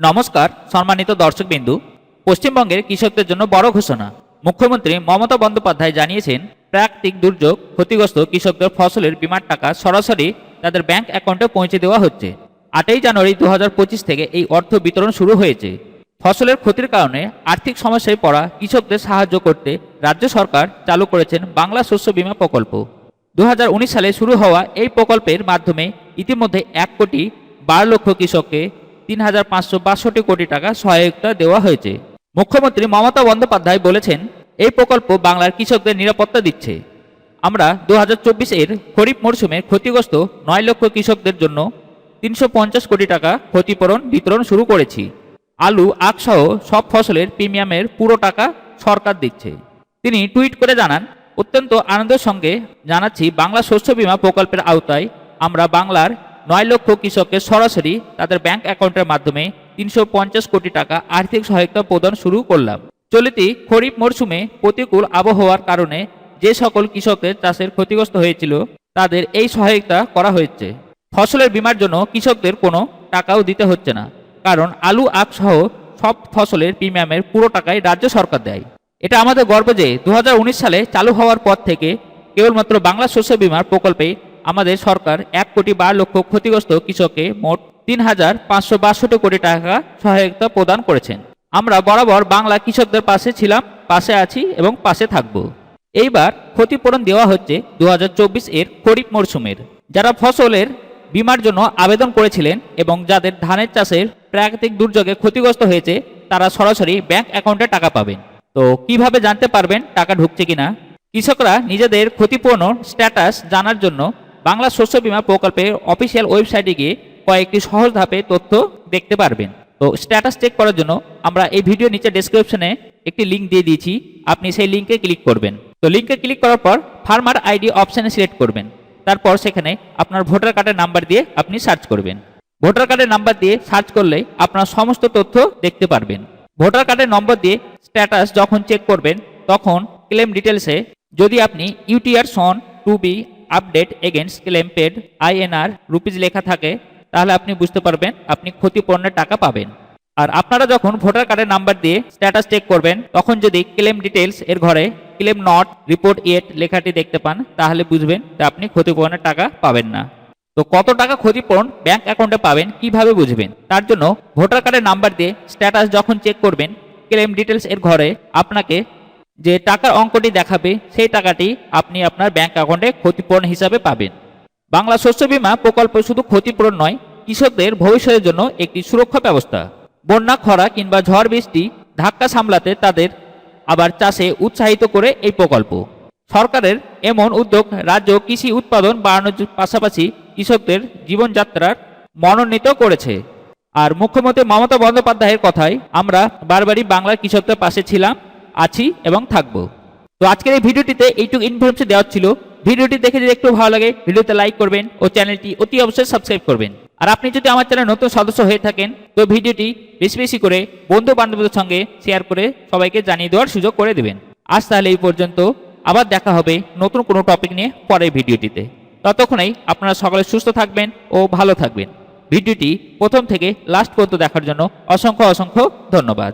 নমস্কার, সম্মানিত দর্শকবিন্দু। পশ্চিমবঙ্গের কৃষকদের জন্য বড় ঘোষণা। মুখ্যমন্ত্রী মমতা বন্দ্যোপাধ্যায় জানিয়েছেন, প্রাকৃতিক দুর্যোগ ক্ষতিগ্রস্ত কৃষকদের ফসলের বীমার টাকা সরাসরি তাদের ব্যাংক অ্যাকাউন্টে পৌঁছে দেওয়া হচ্ছে। আটই জানুয়ারি দু হাজার পঁচিশ থেকে এই অর্থ বিতরণ শুরু হয়েছে। ফসলের ক্ষতির কারণে আর্থিক সমস্যায় পড়া কৃষকদের সাহায্য করতে রাজ্য সরকার চালু করেছেন বাংলা শস্য বিমা প্রকল্প। দু হাজার উনিশ সালে শুরু হওয়া এই প্রকল্পের মাধ্যমে ইতিমধ্যে এক কোটি বারো লক্ষ কৃষককে তিন হাজার পাঁচশো বাষট্টি কোটি টাকা সহায়তা দেওয়া হয়েছে। মুখ্যমন্ত্রী মমতা বন্দ্যোপাধ্যায় বলেছেন, এই প্রকল্প বাংলার কৃষকদের নিরাপত্তা দিচ্ছে। আমরা দু এর খরিফ মরশুমে ক্ষতিগ্রস্ত নয় লক্ষ কৃষকদের জন্য তিনশো পঞ্চাশ কোটি টাকা ক্ষতিপূরণ বিতরণ শুরু করেছি। আলু আখসহ সব ফসলের প্রিমিয়ামের পুরো টাকা সরকার দিচ্ছে। তিনি টুইট করে জানান, অত্যন্ত আনন্দের সঙ্গে জানাচ্ছি, বাংলা শস্য বীমা প্রকল্পের আওতায় আমরা বাংলার নয় লক্ষ কৃষককে সরাসরি তাদের ব্যাংক অ্যাকাউন্টের মাধ্যমে তিনশো পঞ্চাশ কোটি টাকা আর্থিক সহায়তা প্রদান শুরু করলাম। চলিতি খরিফ মরশুমে প্রতিকূল আবহাওয়ার কারণে যে সকল কৃষকের চাষের ক্ষতিগ্রস্ত হয়েছিল, তাদের এই সহায়তা করা হয়েছে। ফসলের বীমার জন্য কৃষকদের কোনো টাকাও দিতে হচ্ছে না, কারণ আলু, আখ সহ সব ফসলের প্রিমিয়ামের পুরো টাকাই রাজ্য সরকার দেয়। এটা আমাদের গর্ব যে দু হাজার উনিশ সালে চালু হওয়ার পর থেকে কেবলমাত্র বাংলা শস্য বীমার প্রকল্পে আমাদের সরকার এক কোটি বারো লক্ষ ক্ষতিগ্রস্ত কৃষককে মোট তিন হাজার পাঁচশো বাষট্টি কোটি টাকা সহায়তা প্রদান করেছেন। আমরা বরাবর বাংলা কৃষকদের পাশে ছিলাম, পাশে আছি এবং পাশে থাকব। এইবার ক্ষতিপূরণ দেওয়া হচ্ছে দু হাজার চব্বিশ এর খরিফ মরশুমের। যারা ফসলের বীমার জন্য আবেদন করেছিলেন এবং যাদের ধানের চাষের প্রাকৃতিক দুর্যোগে ক্ষতিগ্রস্ত হয়েছে, তারা সরাসরি ব্যাংক অ্যাকাউন্টে টাকা পাবেন। তো কীভাবে জানতে পারবেন টাকা ঢুকছে কিনা? কৃষকরা নিজেদের ক্ষতিপূরণ স্ট্যাটাস জানার জন্য বাংলা শস্য বীমা প্রকল্পের অফিসিয়াল ওয়েবসাইটে গিয়ে কয়েকটি সহজ ধাপে তথ্য দেখতে পারবেন। তো স্ট্যাটাস চেক করার জন্য আমরা এই ভিডিও নিচে ডেসক্রিপশনে একটি লিঙ্ক দিয়ে দিয়েছি। আপনি সেই লিঙ্কে ক্লিক করবেন। তো লিঙ্কে ক্লিক করার পর ফার্মার আইডি অপশানে সিলেক্ট করবেন। তারপর সেখানে আপনার ভোটার কার্ডের নাম্বার দিয়ে আপনি সার্চ করবেন। ভোটার কার্ডের নাম্বার দিয়ে সার্চ করলে আপনার সমস্ত তথ্য দেখতে পারবেন। ভোটার কার্ডের নম্বর দিয়ে স্ট্যাটাস যখন চেক করবেন, তখন ক্লেম ডিটেলসে যদি আপনি UTR soon to be update against claim paid INR rupees লেখা থাকে, তাহলে আপনি বুঝতে পারবেন আপনি ক্ষতিপূরণের টাকা পাবেন। আর আপনারা যখন ভোটার কার্ডের নাম্বার দিয়ে স্ট্যাটাস চেক করবেন, তখন যদি ক্লেম ডিটেলস এর ঘরে ক্লেম নট রিপোর্ট ইয়েট লেখাটি দেখতে পান, তাহলে বুঝবেন যে আপনি ক্ষতিপূরণের টাকা পাবেন না। তো কত টাকা ক্ষতিপূরণ ব্যাংক অ্যাকাউন্টে পাবেন, কীভাবে বুঝবেন? তার জন্য ভোটার কার্ডের নাম্বার দিয়ে স্ট্যাটাস যখন চেক করবেন ক্লেম ডিটেলস এর ঘরে আপনাকে যে টাকার অঙ্কটি দেখাবে, সেই টাকাটি আপনি আপনার ব্যাংক অ্যাকাউন্টে ক্ষতিপূরণ হিসাবে পাবেন। বাংলা শস্য বীমা প্রকল্প শুধু ক্ষতিপূরণ নয়, কৃষকদের ভবিষ্যতের জন্য একটি সুরক্ষা ব্যবস্থা। বন্যা, খরা কিংবা ঝড়, বৃষ্টি ধাক্কা সামলাতে তাদের আবার চাষে উৎসাহিত করে এই প্রকল্প। সরকারের এমন উদ্যোগ রাজ্য কৃষি উৎপাদন বাড়ানোর পাশাপাশি কৃষকদের জীবনযাত্রার মনোনীত করেছে। আর মুখ্যমন্ত্রী মমতা বন্দ্যোপাধ্যায়ের কথায় আমরা বারবারই বাংলার কৃষকদের পাশে ছিলাম। আছি এবং থাকব। তো আজকের এই ভিডিওটিতে এইটুকু ইনফরমেশন দেওয়া ছিল। ভিডিওটি দেখে যদি একটু ভালো লাগে, ভিডিওতে লাইক করবেন ও চ্যানেলটি অতি অবশ্যই সাবস্ক্রাইব করবেন। আর আপনি যদি আমার চ্যানেল নতুন সদস্য হয়ে থাকেন, তো ভিডিওটি বেশি বেশি করে বন্ধু বান্ধবদের সঙ্গে শেয়ার করে সবাইকে জানিয়ে দেওয়ার সুযোগ করে দেবেন। আজ তাহলে এই পর্যন্ত। আবার দেখা হবে নতুন কোনো টপিক নিয়ে পরের ভিডিওটিতে। ততক্ষণেই আপনারা সকলে সুস্থ থাকবেন ও ভালো থাকবেন। ভিডিওটি প্রথম থেকে লাস্ট পর্যন্ত দেখার জন্য অসংখ্য অসংখ্য ধন্যবাদ।